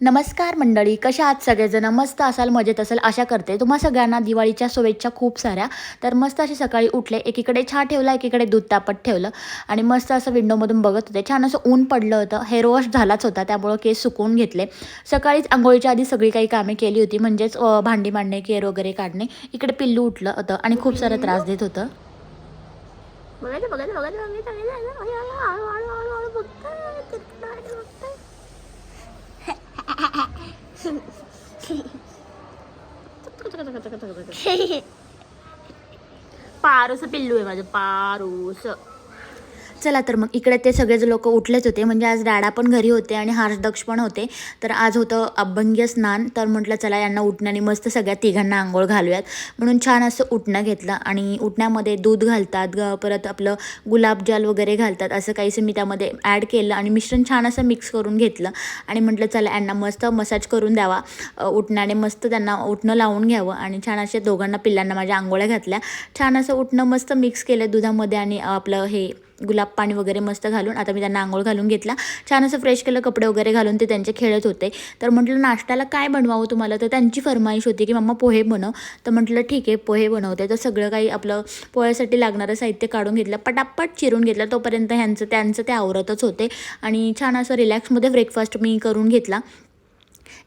नमस्कार मंडळी कशा आहात सगळेजण मस्त असाल मजेत असेल आशा करते तुम्हा सगळ्यांना दिवाळीच्या शुभेच्छा खूप साऱ्या तर मस्त असे सकाळी उठले एकीकडे चहा ठेवला एकीकडे दूध तापत ठेवलं आणि मस्त असं विंडोमधून बघत होते छान असं ऊन पडलं होतं हेअर वॉश झालाच होता त्यामुळं केस सुकवून घेतले सकाळीच आंघोळीच्या आधी सगळी काही कामे केली होती म्हणजेच भांडी मांडणे केर वगैरे काढणे इकडे पिल्लू उठलं होतं आणि खूप सारा त्रास देत होतं पारूस पिल्लू आहे माझं पारूस. चला तर मग इकडे ते सगळेच लोक उठलेच होते. म्हणजे आज डाडा पण घरी होते आणि हर्षदक्ष पण होते. तर आज होतं अभंग्य स्नान. तर म्हटलं चला यांना उठण्याने मस्त सगळ्या तिघांना आंघोळ घालूयात. म्हणून छान असं उठणं घेतलं आणि उठण्यामध्ये दूध घालतात. ग परत आपलं गुलाबजाल वगैरे घालतात. असं काहीसं मी त्यामध्ये ॲड केलं आणि मिश्रण छान असं मिक्स करून घेतलं. आणि म्हटलं चला यांना मस्त मसाज करून द्यावा. उठण्याने मस्त त्यांना उठणं लावून घ्यावं. आणि छान अशा दोघांना पिल्लांना माझ्या आंघोळ्या घातल्या. छान असं उठणं मस्त मिक्स केलं दुधामध्ये आणि आपलं हे गुलाब पाणी वगैरे मस्त घालून आता मी त्यांना आंघोळ घालून घेतला. छान असं फ्रेश केलं कपडे वगैरे घालून ते त्यांचे खेळत होते. तर म्हटलं नाश्त्याला काय बनवावं तुम्हाला? तर त्यांची फरमाईश होती की मम्मा पोहे बनव. तर म्हटलं ठीक आहे पोहे बनवते. तर सगळं काही आपलं पोह्यासाठी लागणारं साहित्य काढून घेतलं. पटापट चिरून घेतलं. तोपर्यंत ह्यांचं त्यांचं ते आवरतच होते. आणि छान असं रिलॅक्समध्ये ब्रेकफास्ट मी करून घेतला.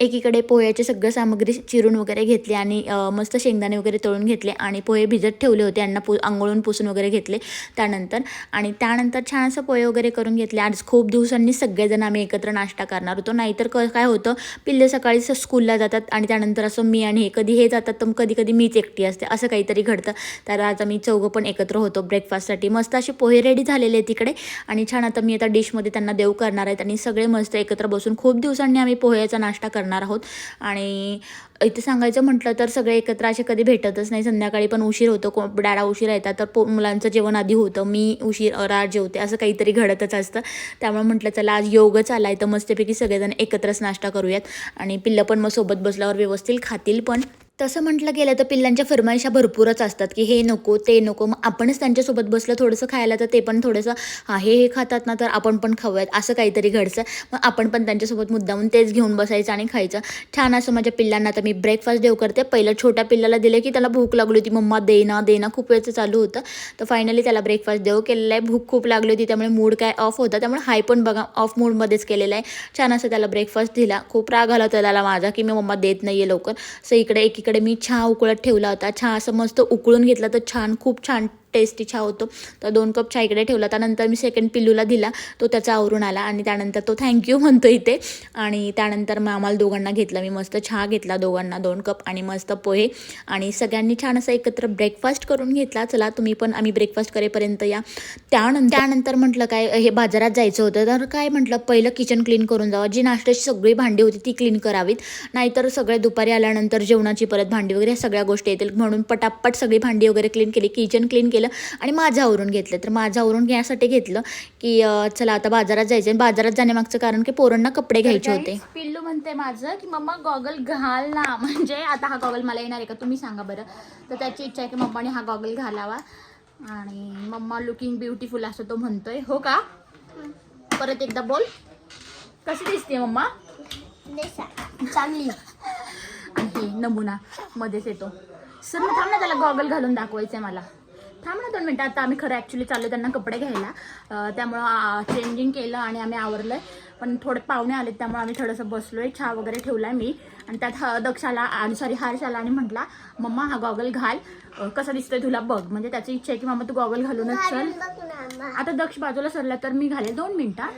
एकीकडे पोह्याचे सगळं सामग्री चिरून वगैरे घेतली आणि मस्त शेंगदाणे वगैरे तळून घेतले आणि पोहे भिजत ठेवले होते. यांना पु आंघोळून पुसून वगैरे घेतले त्यानंतर. आणि त्यानंतर छान असं पोहे वगैरे करून घेतले. आज खूप दिवसांनी सगळेजण आम्ही एकत्र नाश्ता करणार होतो. नाहीतर क काय होतं पिल्ले सकाळी स- स्कूलला जातात आणि त्यानंतर असं मी आणि हे कधी हे जातात तर कधी कधी मीच एकटी असते. असं काहीतरी घडतं. तर आज आम्ही चौघं पण एकत्र होतो ब्रेकफास्टसाठी मस्त असे पोहे रेडी झालेले आहेत तिकडे. आणि छान आता मी आता डिशमध्ये त्यांना देऊ करणार आहेत आणि सगळे मस्त एकत्र बसून खूप दिवसांनी आम्ही पोह्याचा नाश्ता करणार आहोत. आणि इथे सांगायचं म्हटलं तर सगळे एकत्र असे कधी भेटतच नाही. संध्याकाळी पण उशीर होतो. को डाडा उशीर येतात. तर पो मुलांचं जेवण आधी होतं. मी उशीर अरार जेवते. असं काहीतरी घडतच असतं. त्यामुळे म्हटलं चला आज योगच आला आहे तर मस्तपैकी सगळेजण एकत्रच नाश्ता करूयात. आणि पिल्लं पण मग सोबत बसल्यावर व्यवस्थित खातील पण. तसं म्हटलं गेलं तर पिल्लांच्या फरमाईशा भरपूरच असतात की हे नको ते नको. मग आपणच त्यांच्यासोबत बसलं थोडंसं खायला तर ते पण थोडंसं हा हे हे खातात ना तर आपण पण खाऊयात असं काहीतरी घडचं मग आपण पण त्यांच्यासोबत मुद्दामून तेच घेऊन बसायचं आणि खायचं. छान असं माझ्या पिल्लांना आता मी ब्रेकफास्ट देऊ करते. पहिलं छोट्या पिल्लाला दिलं की त्याला भूक लागली होती. मम्मा दे ना खूप वेळचं चालू होतं. तर फायनली त्याला ब्रेकफास्ट देऊ केलेला आहे. भूक खूप लागली होती त्यामुळे मूड काय ऑफ होता. त्यामुळे हाय पण बघा ऑफ मूडमध्येच केलेला आहे. छान असं त्याला ब्रेकफास्ट दिला. खूप राग आला होता त्याला माझा की मी मम्मा देत नाही आहे लवकर. सो इकडे इकडे मी चहा उकळत ठेवला होता. चहा असं मस्त उकळून घेतला तर छान खूप छान टेस्टी चहा होतो. तर दोन कप चहा इकडे ठेवला. त्यानंतर मी सेकंड पिल्लूला दिला. तो त्याचा आवरून आला आणि त्यानंतर तो थँक्यू म्हणतो इथे. आणि त्यानंतर मग आम्हाला दोघांना घेतला. मी मस्त चहा घेतला दोघांना दोन कप आणि मस्त पोहे. आणि सगळ्यांनी छान असं एकत्र ब्रेकफास्ट करून घेतला. चला तुम्ही पण आम्ही ब्रेकफास्ट करेपर्यंत या. त्यानंतर त्यानंतर म्हटलं काय हे बाजारात जायचं होतं. तर काय म्हटलं पहिलं किचन क्लीन करून जावं. जी नाश्त्याची सगळी भांडी होती ती क्लीन करावीत. नाहीतर सगळे दुपारी आल्यानंतर जेवणाची परत भांडी वगैरे सगळ्या गोष्टी येतील. म्हणून पटापट सगळी भांडी वगैरे क्लीन केली. किचन क्लीन केली. आणि माझं आवरून घेतलं. तर माझं आवरून घ्यायसाठी घेतलं की चला आता बाजारात जायचं आणि बाजारात जाण्यामागचं कारण की पोरांना कपडे घ्यायचे होते. पिल्लू म्हणते माझं की मम्मा गॉगल घाल ना. म्हणजे आता हा गॉगल मला येणार आहे का? तुम्ही सांगा बरं. तर त्याची इच्छा आहे की मम्माने हा गॉगल घालावा. आणि मम्मा लुकिंग ब्युटिफुल असं तो म्हणतोय. हो का? परत एकदा बोल. कशी दिसते मम्मा? चांगली. आणि हे नमुना मध्येच येतो. सर मग थांब ना त्याला गॉगल घालून दाखवायचं आहे मला. थांब ना दोन मिनटं. आता आम्ही खरं ॲक्च्युली चाललो त्यांना कपडे घ्यायला. त्यामुळं चेंजिंग केलं आणि आम्ही आवरलं आहे पण थोडे पाहुणे आलेत त्यामुळे आम्ही थोडंसं बसलो आहे चहा वगैरे ठेवला आहे मी. आणि त्यात दक्षाला आणि सॉरी हर्ष आला आणि म्हटला मम्मा हा गॉगल घाल. कसा दिसतोय तुला बघ. म्हणजे त्याची इच्छा आहे की मम्मा तू गॉगल घालूनच चल. आता दक्ष बाजूला सरला तर मी घालेल. दोन मिनिटात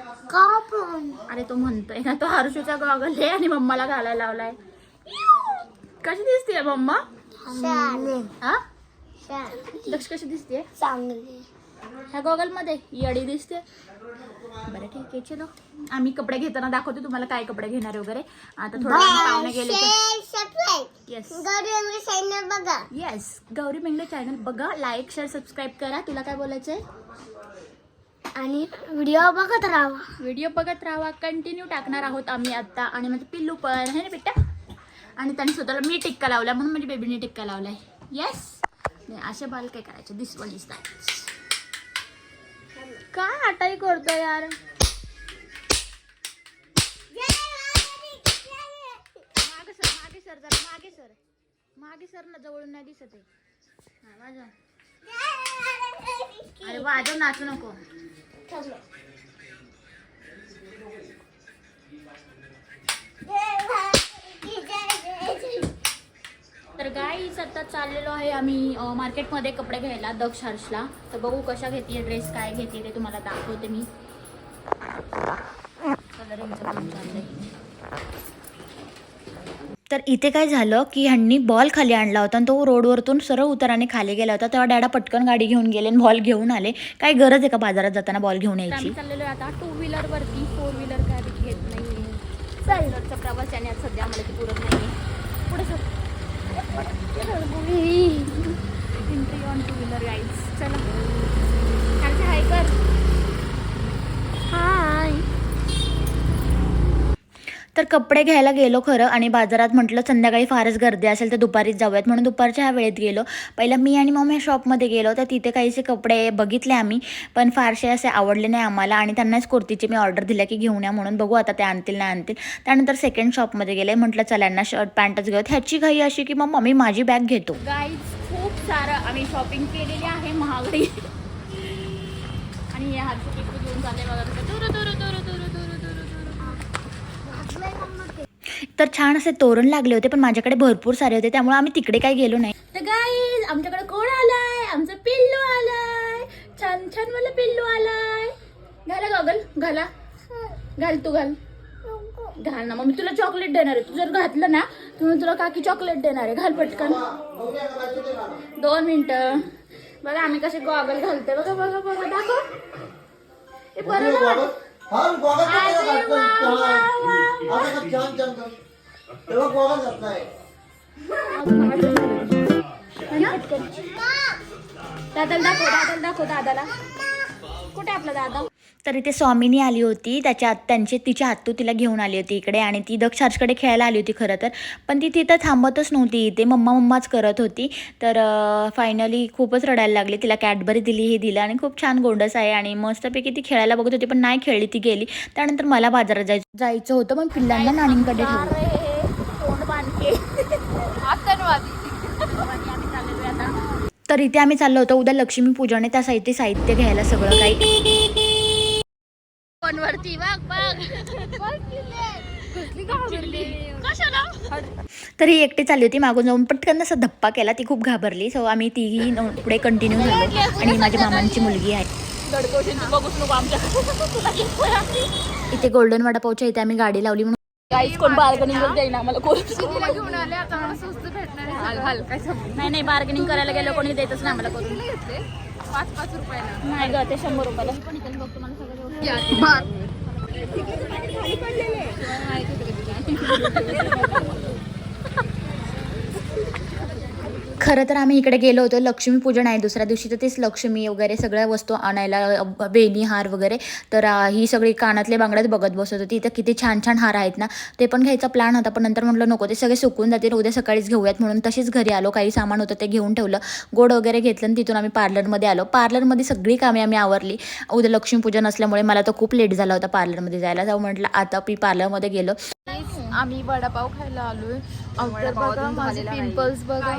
अरे तो म्हणतोय ना तो हर्षूचा गॉगल आहे आणि मम्माला घालायला लावलाय. कशी दिसते मम्मा? दक्ष कशी दिसते चांगली. ह्या गॉगलमध्ये येडी दिसते. बरं ठीक आहे चलो. आम्ही कपडे घेताना दाखवते तुम्हाला काय कपडे घेणार वगैरे. आता थोडं पाहुणे गेले येस बघा. येस गौरी मेंगले चॅनल बघा. लाईक शेअर सबस्क्राईब करा. तुला काय बोलायचंय? आणि व्हिडिओ बघत राहा. व्हिडिओ बघत राहा. कंटिन्यू टाकणार आहोत आम्ही आता. आणि माझं पिल्लू पण. आहे ना बेटा? आणि त्याने स्वतःला मी टिक्का लावला म्हणून माझ्या बेबीने टिक्का लावलाय. येस असे बाल काय करायचे दिस वन इज काय आटाई करतो यार? जरा मागे सर. मागे सर ना जवळून नाही दिसत आहे. हा, वाजव. अरे वाजव नाचू नको. आता चाललेलो आहे आम्ही मार्केटमध्ये कपडे घ्यायला दक्ष हर्षला तर बघू कशा घेते ड्रेस काय घेते ते तुम्हाला दाखवते मी. कलरिंगचं काम चाललंय तर इथे काय झालं की ह्यांनी बॉल खाली आणला होता आणि तो रोडवरतून सरळ उताराने खाली गेला होता. तेव्हा डॅडा पटकन गाडी घेऊन गेले आणि बॉल घेऊन आले. काय गरज आहे का बाजारात जाताना बॉल घेऊन यायची? चाललेलो आता टू व्हीलर वरती. फोर व्हीलर काय घेत नाहीये. चाललरचा प्रवास आणि सध्या आम्हाला ती पुरत नाहीये. पुढे sir. Entry on two wheeler guides चला खालचे हाय कर हाय तर कपडे घ्यायला गेलो खरं आणि बाजारात म्हटलं संध्याकाळी फारच गर्दी असेल तर दुपारीच जाऊयात. म्हणून दुपारच्या ह्या वेळेत गेलो. पहिला मी आणि मम्मी शॉपमध्ये गेलो. तर तिथे काहीसे कपडे बघितले आम्ही पण फारसे असे आवडले नाही आम्हाला आणि त्यांनाच कुर्तीची मी ऑर्डर दिल्या की घेऊन या म्हणून. बघू आता ते आणतील नाही आणतील. त्यानंतर सेकंड शॉपमध्ये गेले. म्हटलं चला यांना शर्ट पॅन्टच घेऊ ह्याची घाई अशी की मग मम्मी माझी बॅग घेतो. गाईज खूप सारं आम्ही शॉपिंग केलेली आहे महागडी. आणि या हातचं टिकू घेऊन चालले बघा तर छान असे तोरण लागले होते पण माझ्याकडे भरपूर सारे होते त्यामुळे आम्ही तिकडे काही गेलो नाही. तर गाईज आमच्याकडे कोण आलाय? आमचं पिल्लू आलाय. छान छान मला पिल्लू आलाय. घाला गॉगल घाला. घाल तू घाल. घाल ना मग मी तुला चॉकलेट देणार आहे. तू जर घातलं ना तर मी तुला काकी चॉकलेट देणार आहे. घाल पटकन. दोन मिनिटं. बघा आम्ही कसे गॉगल घालते बघा बघा बघा दाखव. हे वा, वा. आता छान छान कर तेव्हा गोगल घातलाय दादाला दाखव दादाला दाखव दादाला. कुठे आपला दादा? तर इथे स्वामिनी आली होती. त्याच्या त्यांचे तिच्या हातू तिला घेऊन आली होती इकडे आणि ती दक्षार्जकडे खेळायला आली होती खरं तर. पण ती तिथं थांबतच नव्हती. इथे मम्मा मम्माच करत होती. तर फायनली खूपच रडायला लागली. तिला कॅडबरी दिली हे दिलं आणि खूप छान गोंडस आहे आणि मस्तपैकी ती खेळायला बघत होती पण नाही खेळली ती गेली. त्यानंतर मला बाजारात जायचं जायचं होतं पण पिल्लांना नाणींकडे ठेवलं अरे तोंड बांधके आतंकवादी आम्ही चाललेलो आहे आता तर इथे आम्ही चाललो होतो. उद्या लक्ष्मीपूजन आहे. त्यासाठी साहित्य घ्यायला सगळं काही. फोनवरती तर ही एकटी चालली होती. मागून जाऊन पटकन असा धप्पा केला. ती खूप घाबरली. सो आम्ही तीही पुढे कंटिन्यू झालो. आणि माझी मामांची मुलगी आहे. इथे गोल्डन वडापावच्या इथे आम्ही गाडी लावली म्हणून. कोण मला नाही नाही बार्गेनिंग करायला गेलं कोणी देतच नाही आम्हाला करून. पाच पाच रुपयाला नाही ग ते शंभर रुपयाला. पण इथे बघ तुम्हाला सगळं खरं तर आम्ही इकडे गेलो होतो लक्ष्मीपूजन आहे दुसऱ्या दिवशी तर तेच लक्ष्मी वगैरे सगळ्या वस्तू आणायला बेनी वेणी हार वगैरे. तर ही सगळी कानातले बांगड्यात बघत बसत होती. इथं किती छान छान हार आहेत ना ते पण घ्यायचा प्लॅन होता पण नंतर म्हटलं नको ते सगळे सुकून जातील उद्या सकाळीच घेऊयात. म्हणून तशीच घरी आलो काही सामान होतं ते घेऊन ठेवलं. गोड वगैरे घेतलं आणि तिथून आम्ही पार्लरमध्ये आलो. पार्लरमध्ये सगळी कामे आम्ही आवरली. उद्या लक्ष्मीपूजन असल्यामुळे मला तर खूप लेट झाला होता पार्लरमध्ये जायला. जाऊ म्हटलं आता मी पार्लरमध्ये गेलो. आम्ही वडापाव खायला आलोय. तर बघा माझे पिंपल्स बघा.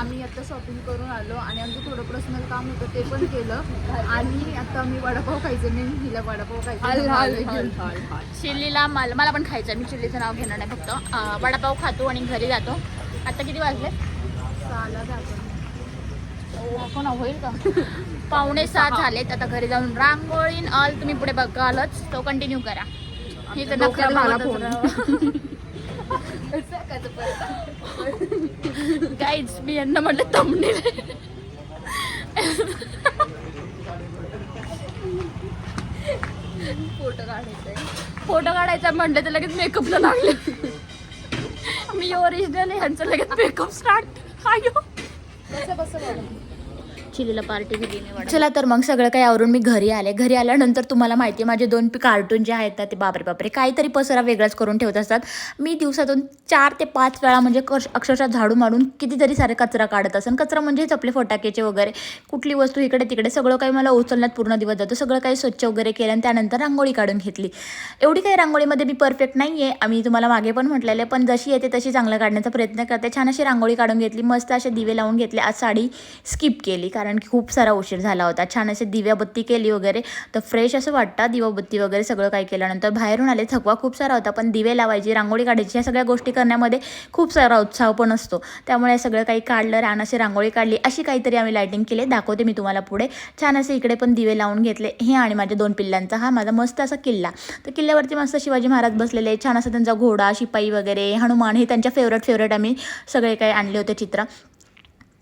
आम्ही आता शॉपिंग करून आलो आणि आमचं थोडं पर्सनल काम होतं ते पण केलं. आणि आता आम्ही वडापाव खायचं मी हिला वडापाव खायचं चिल्लीला मला मला पण खायचं मी चिल्लीचं नाव घेणार नाही फक्त. वडापाव खातो आणि घरी जातो. आता किती वाजले? कोण होईल का? पावणे सात झालेत. आता घरी जाऊन रांगोळी ऑल तुम्ही पुढे बघालच. तो कंटिन्यू करा. हे तर नखरे गाईज मी यांना म्हटलं तमने फोटो काढायचंय. फोटो काढायचा म्हटलं तर लगेच मेकअपला लागले. मी ओरिजिनल ह्यांचं लगेच मेकअप स्टार्ट आयो. कसं कसं चिलीला पार्टी दिली मी चला तर मग सगळं काही आवरून मी घरी आले. घरी आल्यानंतर तुम्हाला माहिती आहे माझे दोन कार्टून जे आहेत ना ते बापरे बापरे. काहीतरी पसरा वेगळाच करून ठेवत असतात. मी दिवसातून चार ते पाच वेळा म्हणजे कश अक्षरशः झाडू मारून कितीतरी सारे कचरा काढत असेल कचरा म्हणजेच आपले फटाक्याचे वगैरे कुठली वस्तू इकडे तिकडे सगळं काही मला उचलण्यात पूर्ण दिवस जातो. सगळं काही स्वच्छ वगैरे केलं आणि त्यानंतर रांगोळी काढून घेतली. एवढी काही रांगोळीमध्ये मी परफेक्ट नाही आहे आम्ही तुम्हाला मागे पण म्हटलेलं आहे पण जशी येते तशी चांगलं काढण्याचा प्रयत्न करते. छान अशी रांगोळी काढून घेतली मस्त असे दिवे लावून घेतले. आज साडी स्किप केली कारण की खूप सारा उशीर झाला होता. छान असे दिव्याबत्ती केली वगैरे. तर फ्रेश असं वाटतं दिवाबत्ती वगैरे सगळं काही केल्यानंतर. बाहेरून आले थकवा खूप सारा होता पण दिवे लावायची रांगोळी काढायची ह्या सगळ्या गोष्टी करण्यामध्ये खूप सारा उत्साह पण असतो. त्यामुळे सगळं काही काढलं रान अशी रांगोळी काढली अशी काहीतरी आम्ही लायटिंग केली. दाखवते मी तुम्हाला पुढे. छान असे इकडे पण दिवे लावून घेतले. हे आणि माझ्या दोन पिल्लांचा हा माझा मस्त असा किल्ला. तर किल्ल्यावरती मस्त शिवाजी महाराज बसलेले छान असं त्यांचा घोडा शिपाई वगैरे हनुमान हे त्यांच्या फेवरेट फेवरेट आम्ही सगळे काही आणले होते चित्र.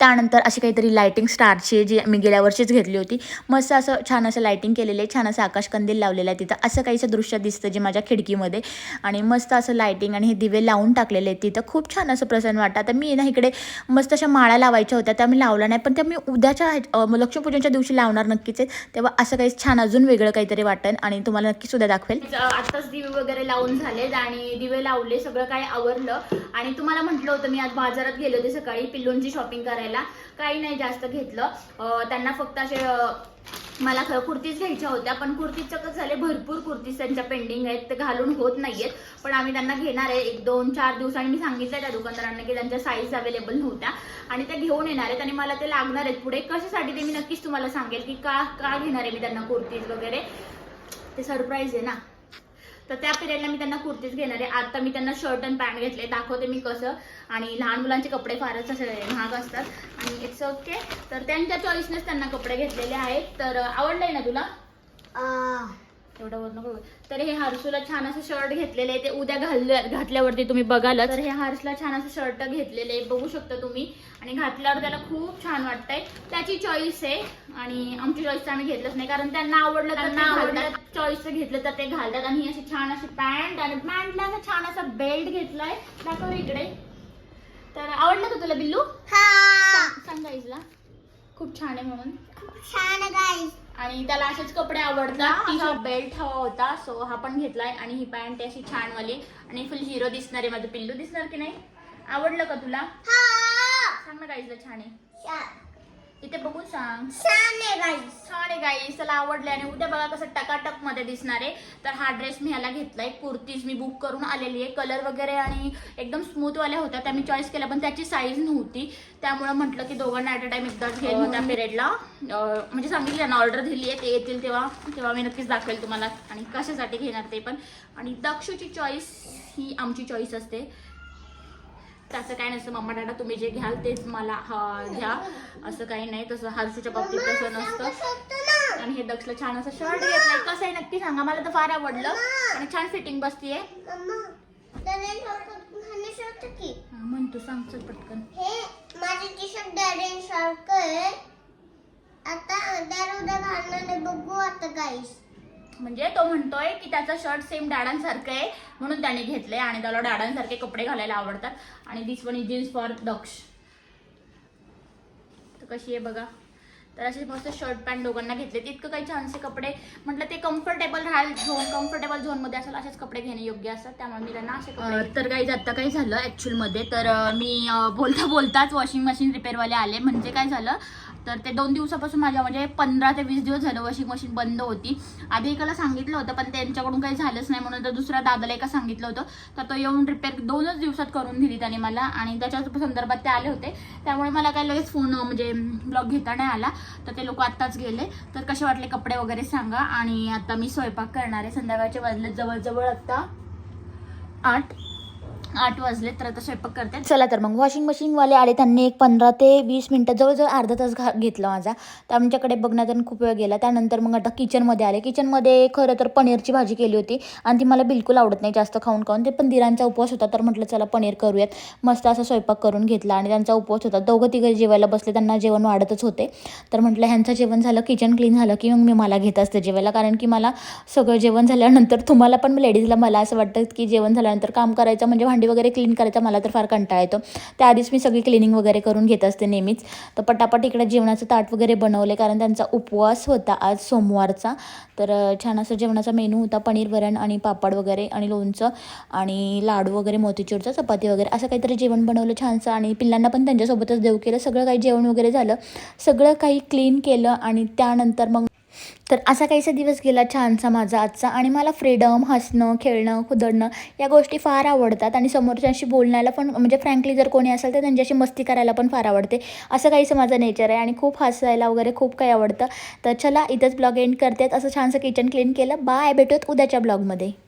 त्यानंतर अशी काहीतरी लायटिंग स्टारची जी मी गेल्या वर्षीच घेतली होती. मस्त असं छान असं लायटिंग केलेलं आहे छान असं आकाशकंदील लावलेलं आहे तिथं. असं काहीचं दृश्य दिसतं जे माझ्या खिडकीमध्ये. आणि मस्त असं लायटिंग आणि हे दिवे लावून टाकलेले आहेत तिथं. खूप छान असं प्रसन्न वाटतं. आता मी ना इकडे मस्त अशा माळा लावायच्या होत्या त्या मी लावल्या नाही पण त्या मी उद्याच्या लक्ष्मीपूजनच्या दिवशी लावणार नक्कीच आहे. तेव्हा असं काही छान अजून वेगळं काहीतरी वाटेल आणि तुम्हाला नक्की सुद्धा दाखवेल. आताच दिवे वगैरे लावून झालेत आणि दिवे लावले सगळं काही आवरलं. आणि तुम्हाला म्हटलं होतं मी आज बाजारात गेले होते सकाळी पिल्लूंची शॉपिंग करायला. काही नाही जास्त घेतलं. त्यांना फक्त असे मला खरं कुर्तीज घ्यायच्या होत्या पण कुर्तीचं कसं झाले भरपूर कुर्तीज त्यांच्या पेंडिंग आहेत ते घालून होत नाहीयेत. पण आम्ही त्यांना घेणार आहे एक दोन चार दिवसांनी मी सांगितलं त्या दुकानदारांना की त्यांच्या साईज अवेलेबल नव्हत्या. आणि त्या घेऊन येणार आहेत आणि मला ते लागणार आहेत पुढे. कशासाठी ते मी नक्कीच तुम्हाला सांगेल की का का घेणार आहे मी त्यांना कुर्तीज वगैरे? ते सरप्राईज आहे ना. तर त्या पिरियडला मी त्यांना कुर्तीज घेणार आहे. आता मी त्यांना शर्ट आणि पॅन्ट घेतले. दाखवते मी कसं. आणि लहान मुलांचे कपडे फारच असे महाग असतात. आणि इट्स ओके तर त्यांच्या चॉईसनेच त्यांना कपडे घेतलेले आहेत. तर आवडलंय ना तुला? एवढं वर नको बघू. तर हे हर्षूला छान असं शर्ट घेतलेले आहे ते उद्या घाल घातल्यावरती तुम्ही बघाल तर हे हर्षला छान असं शर्ट घेतलेले आहे बघू शकता तुम्ही. आणि घातल्यावर त्याला खूप छान वाटतंय. त्याची चॉईस आहे आणि आमची चॉईस आम्ही घेतलंच नाही कारण त्यांना आवडलं त्यांना आवडलं. चॉईस घेतलं तर ते घालतात. आणि ही अशी छान अशी पॅन्ट आणि पॅन्टला असं छान असा बेल्ट घेतलाय. दाखव इकडे. तर आवडलं का तुला बिल्लू? हा. सांग- गाईजला खूप छान आहे म्हणून. छान गाईस आणि त्याला असेच कपडे आवडतात. बेल्ट हवा होता सो हा पण घेतलाय. आणि ही पॅन्ट अशी छान वाली आणि फुल हिरो दिसणार आहे. माझं पिल्लू दिसणार की नाही? आवडलं का तुला? हा. सांग ना गाईजला छान आहे. छान. इथे बघून सांग. छान आहे गाईस छान आहे गाईस त्याला आवडले आणि उद्या बघा कसं टकाटकमध्ये दिसणार आहे. तर हा ड्रेस मी ह्याला घेतलाय. कुर्तीज मी बुक करून आलेली आहे. कलर वगैरे आणि एकदम स्मूथ वाल्या होत्या. त्या मी चॉईस केल्या पण त्याची साईज नव्हती. त्यामुळे म्हटलं की दोघांना ॲट अ टाइम एकदाच घेईन त्या पिरियडला म्हणजे सांगितलं ना ऑर्डर दिली आहे ते येतील तेव्हा. तेव्हा मी नक्कीच दाखवेल तुम्हाला आणि कशासाठी घेणार ते पण. आणि दक्षूची चॉईस ही आमची चॉईस असते. तसं काय नसतं मम्मा डाटा तुम्ही जे घ्याल तेच मला हा, घ्या. असं काही नाही तसं हर्षूच्या बाबतीत तसं नसतं. आणि हे दक्षला छान असं शर्ट घेतलंय कसं आहे नक्की सांगा मला तर फार आवडलं. आणि छान फिटिंग बसतीये. मम्मा त्याने शॉर्ट शॉर्ट की. म्हण तू सांग चल पटकन. हे माझे टी शर्ट डॅडन सारखं आहे आता दर उद्या घालणार बघू आता गाईस म्हणजे तो म्हणतोय की त्याचा शर्ट सेम डॅडांसारखं आहे म्हणून त्याने घेतलंय आणि त्याला डॅडांसारखे कपडे घालायला आवडतात. आणि this one is jeans for Daksh. तर कशी आहे बघा. तर असे मस्त शर्ट पॅन्ट दोघांना घेतले. इतकं काही छानसे कपडे म्हटलं ते कम्फर्टेबल राहाल झोन कम्फर्टेबल झोनमध्ये असेल असेच कपडे घेणे योग्य असतात. त्यामुळे मी त्यांना असे कपडे तर काही आता काय झालं ॲक्च्युअलमध्ये तर मी बोलता बोलताच वॉशिंग मशीन रिपेअरवाले आले. म्हणजे काय झालं? तर ते दोन दिवसापासून माझ्या म्हणजे पंधरा ते वीस दिवस झालं वॉशिंग मशीन बंद होती. आधी एकाला सांगितलं होतं पण त्यांच्याकडून काही झालंच नाही म्हणून तर दुसऱ्या दादाला एका सांगितलं होतं. तर तो येऊन रिपेअर दोनच दिवसात करून दिली त्याने मला आणि त्याच्या संदर्भात ते आले होते. त्यामुळे मला काही लगेच फोन म्हणजे ब्लॉग घेता नाही आला. तर ते लोक आत्ताच गेले. तर कसे वाटले कपडे वगैरे सांगा. आणि आता मी स्वयंपाक करणार आहे. संध्याकाळचे वाजले जवळजवळ आत्ता आठ आठ वाजले तर आता स्वयंपाक करते. चला तर मग वॉशिंग मशीनवाले आले त्यांनी एक पंधरा ते वीस मिनटं जवळजवळ अर्धा तास घा घेतला माझा. तर आमच्याकडे बघण्यात आणि खूप वेळ गेला. त्यानंतर मग आता किचनमध्ये आले. किचनमध्ये खरं तर पनीरची भाजी केली होती. आणि ती मला बिलकुल आवडत नाही जास्त खाऊन खाऊन. ते पण दिरांचा उपवास होता तर म्हटलं चला पनीर करूयात. मस्त असा स्वयंपाक करून घेतला आणि त्यांचा उपवास होता. दोघं तिघं जेवायला बसले त्यांना जेवण वाढतच होते. तर म्हटलं ह्यांचं जेवण झालं किचन क्लीन झालं की मग मी मला घेत असते जेवायला. कारण की मला सगळं जेवण झाल्यानंतर तुम्हाला पण लेडीजला मला असं वाटतं की जेवण झाल्यानंतर काम करायचं म्हणजे भांडी वगैरे क्लीन करायचा मला तर फार कंटाळा येतो. त्याआधीच मी सगळी क्लिनिंग वगैरे करून घेत असते नेहमीच. तर पटापट इकडे जेवणाचं ताट वगैरे बनवले कारण त्यांचा उपवास होता आज सोमवारचा. तर छान असं जेवणाचा मेनू होता पनीर वरण आणि पापड वगैरे आणि लोणचं आणि लाडू वगैरे मोतीचूरचं चपाती वगैरे असं काहीतरी जेवण बनवलं छानसं. आणि पिल्लांना पण त्यांच्यासोबतच देऊ केलं. सगळं काही जेवण वगैरे झालं. सगळं काही क्लीन केलं आणि त्यानंतर मग तर असा काहीसा दिवस गेला छानसा माझा आजचा आणि मला फ्रीडम हसणं खेळणं खुदडणं या गोष्टी फार आवडतात आणि समोरच्यांशी बोलण्याला पण म्हणजे फ्रँकली जर कोणी असेल तर त्यांच्याशी मस्ती करायला पण फार आवडते. असं काहीसं माझं नेचर आहे आणि खूप हसायला वगैरे खूप काही आवडतं. तर चला इथंच ब्लॉग एंड करतात असं छानसं किचन क्लीन केलं. बाय भेटूत उद्याच्या ब्लॉगमध्ये